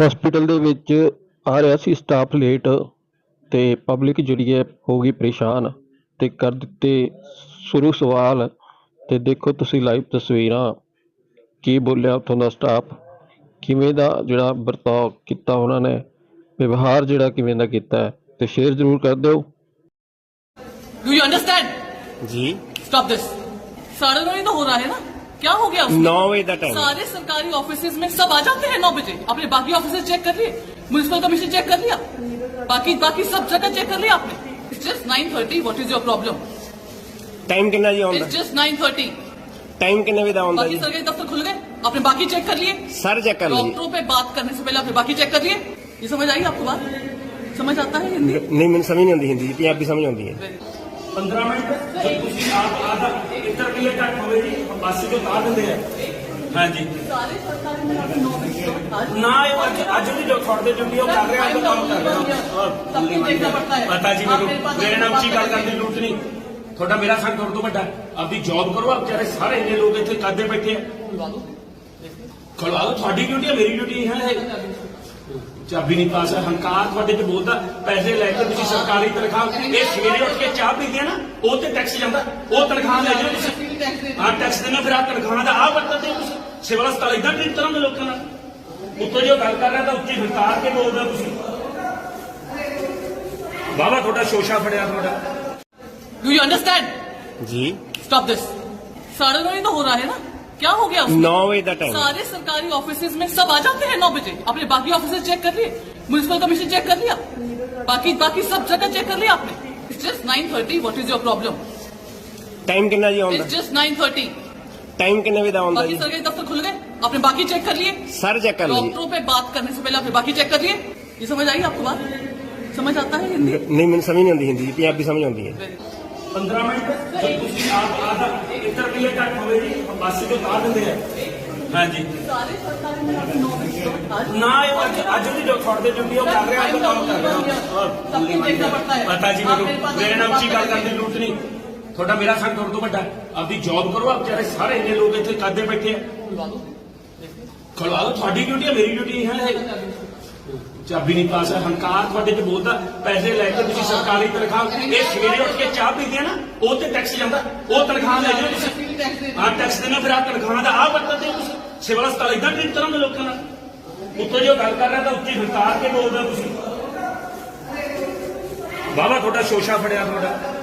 hospital ਦੇ ਵਿੱਚ ਆ ਰਿਹਾ ਸੀ ਸਟਾਫ ਲੇਟ ਤੇ ਪਬਲਿਕ ਜਿਹੜੀ ਹੈ ਹੋ ਗਈ ਪਰੇਸ਼ਾਨ ਤੇ ਕਰ ਦਿੱਤੇ ਸ਼ੁਰੂ ਸਵਾਲ ਤੇ ਦੇਖੋ ਤੁਸੀਂ ਲਾਈਵ ਤਸਵੀਰਾਂ ਕੀ ਬੋਲਿਆ ਉਥੋਂ ਦਾ ਸਟਾਫ ਕਿਵੇਂ ਦਾ ਜਿਹੜਾ ਵਰਤਾਓ ਕੀਤਾ ਉਹਨਾਂ ਨੇ ਵਿਵਹਾਰ ਜਿਹੜਾ ਕਿਵੇਂ ਦਾ ਕੀਤਾ ਤੇ ਸ਼ੇਅਰ ਜ਼ਰੂਰ ਕਰ ਦਿਓ ਡੂ ਯੂ ਅੰਡਰਸਟੈਂਡ ਜੀ ਸਟਾਪ ਦਿਸ ਸਾਰਾ ਨਹੀਂ ਤਾਂ ਹੋ ਰਹਾ ਹੈ ਨਾ क्या हो गया नौ बजे द टाइम सारे सरकारी ऑफिस में सब आ जाते हैं नौ बजे आपने बाकी ऑफिस चेक कर लिए म्यूनसिपल कमीशन चेक कर लिया बाकी बाकी सब जगह चेक कर लिया आपने just nine thirty what is your problem time कितना जी जस्ट नाइन थर्टी टाइम कितने बजे आउंदा जी सरकारी दफ्तर खुल गए आपने बाकी चेक कर लिए सर चेक कर लिए डॉक्टरों पे बात करने से पहले आपने बाकी चेक कर लिए ये समझ आई आपको बात समझ आता है हिंदी नहीं मैंने समझ नहीं आती हिंदी आप भी समझ आती है पंद्रह मिनट ਘੱਟ ਹੋਵੇ ਜੀ ਬੱਸ ਚੋਂ ਉਤਾਰ ਦਿੰਦੇ ਆ ਹਾਂਜੀ ਸਾਰੇ ਸਰਕਾਰੀ ਮੇਰੇ ਨਾ ਇਹ ਅੱਜ ਅੱਜ ਵੀ ਜੋ ਥੋੜਦੇ ਜੰਮੀ ਉਹ ਕਰ ਰਿਹਾ ਉਹ ਕੰਮ ਕਰ ਸਭ ਕੁਝ ਦੇਖਣਾ ਪੜਦਾ ਹੈ ਪਤਾ ਜੀ ਮੈਨੂੰ ਮੇਰੇ ਨਾਮ ਉੱਚੀ ਗੱਲ ਕਰਨ ਦੀ ਲੋੜ ਨਹੀਂ ਤੁਹਾਡਾ ਮੇਰਾ ਸੰਗ ਤੋਂ ਵੱਡਾ ਆਪਦੀ ਜੌਬ ਕਰੋ ਆ ਚਾਰੇ ਸਾਰੇ ਇੰਨੇ ਲੋਕ ਇੱਥੇ ਕਾਦੇ ਬੈਠੇ ਆ ਖਲਵਾ ਲਓ ਤੁਹਾਡੀ ਡਿਊਟੀ ਹੈ ਮੇਰੀ ਡਿਊਟੀ ਹੈ ਚਾਬੀ ਨਹੀਂ ਪਾਸ ਹੰਕਾਰ ਤੁਹਾਡੇ ਤੇ ਬੋਲਦਾ ਪੈਸੇ ਲੈ ਕੇ ਤੁਸੀਂ ਸਰਕਾਰੀ ਤਨਖਾਹ ਇਹ ਸਵੇਰੇ ਉੱਠ ਕੇ ਚਾਹ ਪੀਂਦੇ ਆ ਨਾ ਉਹ ਤੇ ਟੈਕਸ ਜਾਂਦਾ ਉਹ ਤਨਖਾਹ ਲੈ ਜਾਓ ਤੁਸੀਂ ਆ ਟੈਕਸ ਦੇਣਾ ਫਿਰ ਆ ਤਨਖਾਹ ਦਾ ਆ ਵਰਤਦੇ ਤੁਸੀਂ ਸਿਵਲ ਹਸਪਤਾਲ ਇਦਾਂ ਤਰ੍ਹਾਂ ਦੇ ਲੋਕਾਂ ਨਾਲ ਉੱਤੋਂ ਜੋ ਗੱਲ ਕਰ ਰਿਹਾ ਤਾਂ ਉੱਚੀ ਹੰਕਾਰ ਕੇ ਬੋਲਦਾ ਤੁਸੀਂ ਬਾਬਾ ਤੁਹਾਡਾ ਸ਼ੋਸ਼ਾ ਫੜਿਆ ਤੁਹਾਡਾ ਡੂ ਯੂ ਅੰਡਰਸਟੈਂਡ ਜੀ ਸਟਾਪ ਦਿਸ ਸਾਰਾ ਨਹੀਂ ਤਾਂ ਹੋ ਰਹਾ ਹੈ ਨਾ क्या हो गया नौ बजे का टाइम सारे सरकारी ऑफिस में सब आ जाते हैं नौ बजे आपने बाकी ऑफिस चेक कर लिए म्यूनिसिपल कमीशन चेक कर लिया बाकी बाकी सब जगह चेक कर लिया आपने it's just nine thirty what is your problem time कितना जी it's just nine thirty time कितने बजे आउंदा जी सरकारी दफ्तर खुल गए आपने बाकी चेक कर लिए सर चेक कर लिए डॉक्टरों पे बात करने से पहले आपने बाकी चेक कर लिए ये समझ आई आपको बात समझ आता है हिंदी नहीं मैंने समझ नहीं आती हिंदी भी समझ आती है पंद्रह मिनट ਪਾਸੇ ਤੋਂ ਤਾਰ ਦਿੰਦੇ ਆ ਹਾਂਜੀ ਸਾਰੇ ਸਰਕਾਰੀ ਨੇ ਨਾ ਇਹ ਅੱਜ ਅੱਜ ਦੀ ਜੋ ਤੁਹਾਡੇ ਡਿਊਟੀ ਉਹ ਕਰ ਰਿਹਾ ਅੱਜ ਕੰਮ ਕਰ ਰਿਹਾ ਪਤਾ ਜੀ ਮੈਨੂੰ ਮੇਰੇ ਨਾਲ ਉੱਚੀ ਗੱਲ ਕਰਨ ਦੀ ਜ਼ਰੂਰਤ ਨਹੀਂ ਤੁਹਾਡਾ ਮੇਰਾ ਸੰਗ ਤੋਂ ਵੱਡਾ ਆਪਦੀ ਜੌਬ ਕਰੋ ਆਪ ਜਿਹੜੇ ਸਾਰੇ ਇੰਨੇ ਲੋਕ ਇੱਥੇ ਕਾਦੇ ਬੈਠੇ ਆ ਖਲਵਾ ਲਓ ਤੁਹਾਡੀ ਡਿਊਟੀ ਹੈ ਮੇਰੀ ਡਿਊਟੀ ਹੈ ਚਾਬੀ ਨਹੀਂ ਪਾਸ ਹੰਕਾਰ ਤੁਹਾਡੇ ਤੇ ਬੋਲਦਾ ਪੈਸੇ ਲੈ ਕੇ ਤੁਸੀਂ ਸਰਕਾਰੀ ਤਨਖਾਹ ਇਹ ਸਵੇਰੇ ਉੱਠ ਕੇ ਚਾਹ ਪੀਂਦੇ ਆ ਨਾ ਉਹ ਤੇ ਟੈਕਸ ਜਾਂਦਾ ਉਹ ਤਨਖਾਹ ਲੈ ਜਿਓ ਤੁਸੀਂ ਟੈਕਸ ਦੇ ਆ ਟੈਕਸ ਦੇਣਾ ਫਿਰ ਆ ਤਨਖਾਹ ਦਾ ਆ ਦੇ ਤੁਸੀਂ ਸਿਵਲ ਹਸਪਤਾਲ ਇਦਾਂ ਟ੍ਰੀਟ ਦੇ ਲੋਕਾਂ ਨਾਲ ਉੱਤੋਂ ਜੋ ਗੱਲ ਕਰ ਰਿਹਾ ਤਾਂ ਉੱਚੀ ਹੰਕਾਰ ਕੇ ਬੋਲਦਾ ਤੁਸੀਂ ਬਾਬਾ ਤੁਹਾਡਾ ਸ਼ੋਸ਼ਾ ਫੜਿਆ ਤੁਹਾਡਾ